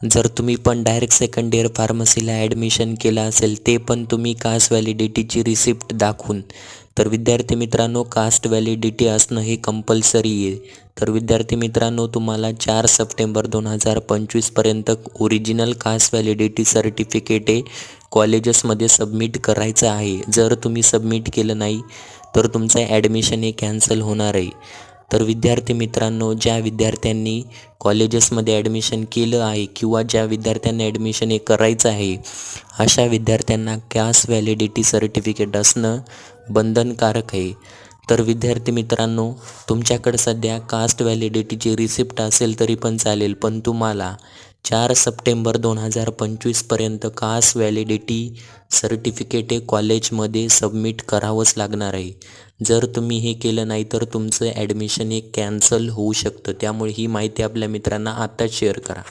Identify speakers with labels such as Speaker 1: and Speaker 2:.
Speaker 1: जर तुम्ही पण डायरेक्ट सेकंड इयर फार्मसीला ॲडमिशन केलं असेल ते पण तुम्ही कास्ट व्हॅलिडिटीची रिसिप्ट दाखवून. तर विद्यार्थी मित्रांनो कास्ट व्हॅलिडिटी असणं हे कंपल्सरी आहे. तर विद्यार्थी मित्रांनो तुम्हाला चार सप्टेंबर दोन हजार पंचवीसपर्यंत ओरिजिनल कास्ट व्हॅलिडिटी सर्टिफिकेट हे कॉलेजेसमध्ये सबमिट करायचं आहे. जर तुम्ही सबमिट केलं नाही तर तुमचं ॲडमिशन हे कॅन्सल होणार आहे. तर विद्यार्थी मित्रांनो ज्या विद्यार्थ्यांनी कॉलेजेसमध्ये ॲडमिशन केलं आहे किंवा ज्या विद्यार्थ्यांना ॲडमिशन हे करायचं आहे अशा विद्यार्थ्यांना कास्ट व्हॅलिडिटी सर्टिफिकेट असणं बंधनकारक आहे. तर विद्यार्थी मित्रांनो तुमच्याकडं सध्या कास्ट व्हॅलिडिटीची रिसिप्ट असेल तरी पण चालेल पण तुम्हाला चार सप्टेंबर दोन हजार पंचवीसपर्यंत कास व्हॅलिडिटी सर्टिफिकेट हे कॉलेजमध्ये सबमिट करावंच लागणार आहे. जर तुम्ही हे केलं नाही तर तुमचं ॲडमिशन हे कॅन्सल होऊ शकतं. त्यामुळे ही माहिती आपल्या मित्रांना आत्ताच शेअर करा.